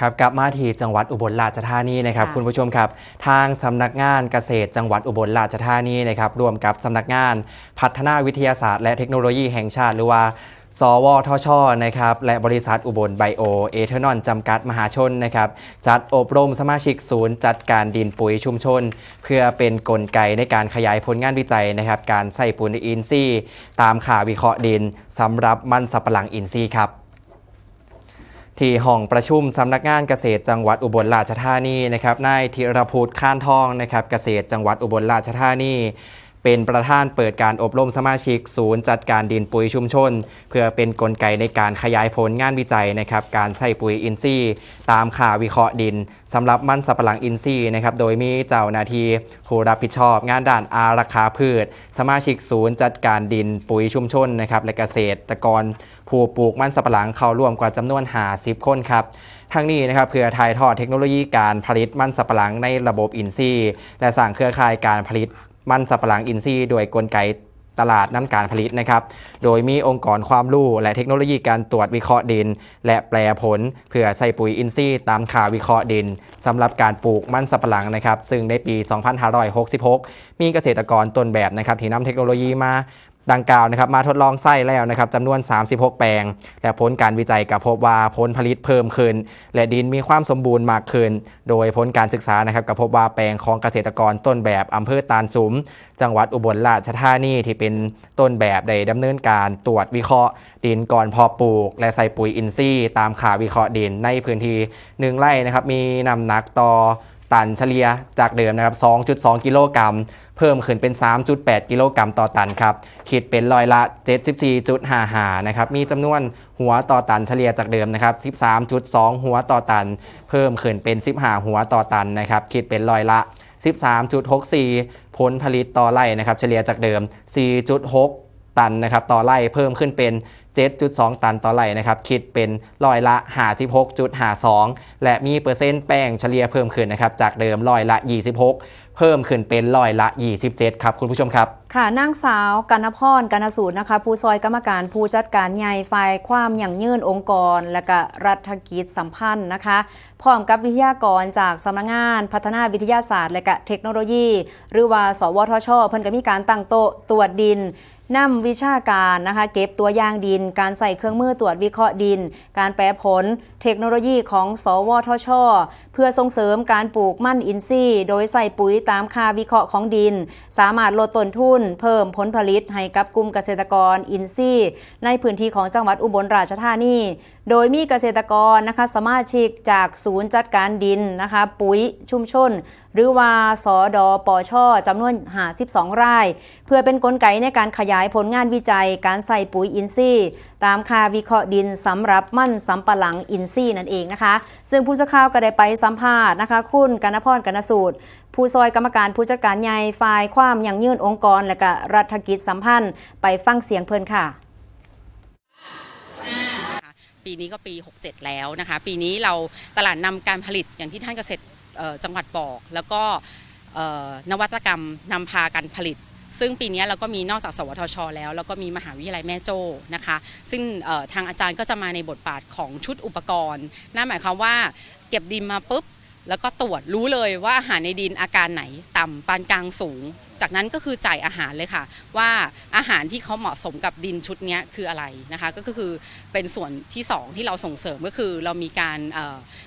ครับกลับมาที่จังหวัดอุบลราชธานีนะครับค่ะคุณผู้ชมครับ ทางสำนักงานเกษตรจังหวัดอุบลราชธานีนะครับร่วมกับสำนักงานพัฒนาวิทยาศาสตร์ และเทคโนโลยีแห่งชาติหรือว่าสวทชนะครับและบริษัทอุบลไบโอเอเทนอลจำกัดมหาชนนะครับจัดอบรมสมาชิกศูนย์จัดการดินปุ๋ยชุมชน เพื่อเป็นกลไกในการขยายผลงานวิจัยนะครับการใส่ปุ๋ยอินทรีย์ ตามข่าวิเคราะห์ดินสำหรับมันสับปะหลังอินทรีย์ครับ ที่ห้องประชุมสำนักงานเกษตรจังหวัดอุบลราชธานีนะครับนายธีรพูดข้านทองนะครับเกษตรจังหวัดอุบลราชธานี เป็นประธานเปิดการอบรมสมาชิก ศูนย์จัดการดินปุ๋ยชุมชน เพื่อเป็นกลไกในการขยายผลงานวิจัยนะครับการใช้ปุ๋ยอินทรีย์ ตามข่าวิเคราะห์ดินสำหรับมันสับปะหลังอินทรีย์นะครับโดยมีเจ้าหน้าที่ผู้รับผิดชอบ งานด้านอารักขาพืช สมาชิกศูนย์จัดการดินปุ๋ยชุมชนนะครับและเกษตรกรผู้ปลูกมันสับปะหลังเข้าร่วมกว่าจำนวน50คนครับทั้งนี้นะครับเพื่อถ่ายทอดเทคโนโลยีการผลิตมันสับปะหลังในระบบอินทรีย์ และสร้างเครือข่ายการผลิต มันสับปะหลังอินทรีย์โดยกลไกตลาดน้ำการผลิตนะครับ โดยมีองค์กรความรู้และเทคโนโลยีการตรวจวิเคราะห์ดิน และแปลผลเพื่อใส่ปุ๋ยอินทรีย์ตามข่าวิเคราะห์ดินสำหรับการปลูกมันสับปะหลังนะครับ ซึ่งในปี 2566 มีเกษตรกรต้นแบบนะครับที่นำเทคโนโลยีมา ดังกล่าวนะครับมาทดลองไส้แล้วนะครับจำนวน 36 แปลง และผลการวิจัยกับพบว่าผลผลิตเพิ่มขึ้น และดินมีความสมบูรณ์มากขึ้น โดยผลการศึกษานะครับกับพบว่าแปลงของเกษตรกรต้นแบบอำเภอตาลสุม จังหวัดอุบลราชธานีที่เป็นต้นแบบได้ดำเนินการตรวจวิเคราะห์ ดินก่อนพอปลูก และใส่ปุ๋ยอินทรีย์ ตามข่าวิเคราะห์ดินในพื้นที่หนึ่งไร่นะครับมีน้ำหนักต่อ ตันเฉลี่ยจากเดิมนะครับ 2.2 กิโลกรัม เพิ่มขึ้นเป็น 3.8 กิโลกรัมต่อตันครับ คิดเป็นร้อยละ 74.55นะครับ มีจำนวนหัวต่อตันเฉลี่ยจากเดิมนะครับ 13.2 หัวต่อตัน เพิ่มขึ้นเป็น 15 หัวต่อตันนะครับ คิดเป็นร้อยละ 13.64 ผลผลิตต่อไร่นะครับ เฉลี่ยจากเดิม 4.6 ตันนะครับต่อไร่เพิ่มขึ้นเป็น 7.2 ตันต่อไร่นะครับคิดเป็นร้อยละ 56.52 และมีเปอร์เซ็นต์แป้งเฉลี่ยเพิ่มขึ้นนะครับจากเดิมร้อยละ 26 เพิ่มขึ้นเป็นร้อยละ 27 ครับคุณผู้ชมครับ ค่ะนางสาวกันพรกันสูตรนะคะผู้ซอยกรรมการผู้จัดการใหญ่ฝ่ายความอย่างยื่นองค์กร และก็รัฐกิจสัมพันธ์นะคะพร้อมกับวิทยากรจากสำนักงานพัฒนาวิทยาศาสตร์ และก็เทคโนโลยี หรือว่าสวทช เพิ่นก็มีการตั้งโต๊ะตรวจดิน นำวิชาการนะคะเก็บตัวอย่างดิน การใส่เครื่องมือตรวจวิเคราะห์ดิน การแปลผล เทคโนโลยีของ สวทช เพื่อส่งเสริมการปลูกมั่นอินทรีย์ โดยใส่ปุ๋ยตามค่าวิเคราะห์ของดิน สามารถลดต้นทุน เพิ่มผลผลิตให้กับกลุ่มเกษตรกรอินทรีย์ ในพื้นที่ของจังหวัดอุบลราชธานีโดยมีเกษตรกรนะคะสมาชิกจากศูนย์จัดการดินนะคะปุ๋ยชุมชน หรือว่าสอดอปอชอจำนวน 52 ราย เพื่อเป็นกลไกในการขยายผลงานวิจัยการใส่ปุ๋ยอินทรีย์ ตามค่าวิเคราะห์ดินสำหรับมั่นสำปะหลังอินทรีย์นั่นเองนะคะ ซึ่งผู้สื่อข่าวก็ได้ไปสัมภาษณ์นะคะ คุณกนพรกนสูตร ผู้ซอยกรรมการผู้จัดการใหญ่ฝ่ายความยั่งยืนองค์กร และก็รัฐกิจสัมพันธ์ ไปฟังเสียงเพิ่นค่ะปีนี้ก็ปี 67 แล้วนะคะ ปีนี้เราตลาดนำการผลิตอย่างที่ท่านเกษตรจังหวัดบอก แล้วก็นวัตกรรมนำพาการผลิต ซึ่งปีนี้เราก็มีนอกจากสวทช แล้วเราก็มีมหาวิทยาลัยแม่โจ้นะคะ ซึ่งทางอาจารย์ก็จะมาในบทบาทของชุดอุปกรณ์นั่นหมายความว่าเก็บดินมาปุ๊บแล้วก็ตรวจรู้เลยว่าอาหารในดินอาการไหน ต่ำปานกลางสูง จากนั้นก็คือจ่ายอาหารเลยค่ะ ว่าอาหารที่เขาเหมาะสมกับดินชุดนี้คืออะไรนะคะ ก็คือเป็นส่วนที่ 2 ที่เราส่งเสริมก็คือเรามีการเ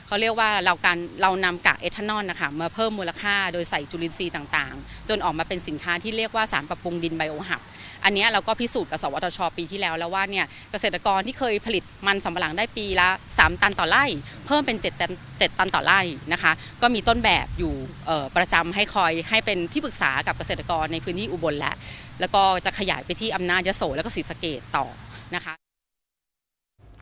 เขาเรียกว่าเราการเรานำกากเอทานอลนะคะมาเพิ่มมูลค่าโดยใส่จุลินทรีย์ต่างๆ จนออกมาเป็นสินค้าที่เรียกว่าสารปรับปรุงดินไบโอฮับอันนี้เราก็พิสูจน์กับสวทช ปีที่แล้วแล้วว่าเนี่ยเกษตรกรที่เคยผลิตมันสำปะหลังได้ปีละ 3 ตันต่อไร่ เพิ่มเป็น 7 ตัน7ตันต่อไร่นะคะ ก็มีต้นแบบอยู่ประจำให้คอยให้เป็นที่ปรึกษากับเกษตรกรในพื้นที่อุบลแล้วแล้วก็จะขยายไปที่อำนาจยโสแล้วก็ศรีสะเกดต่อนะคะ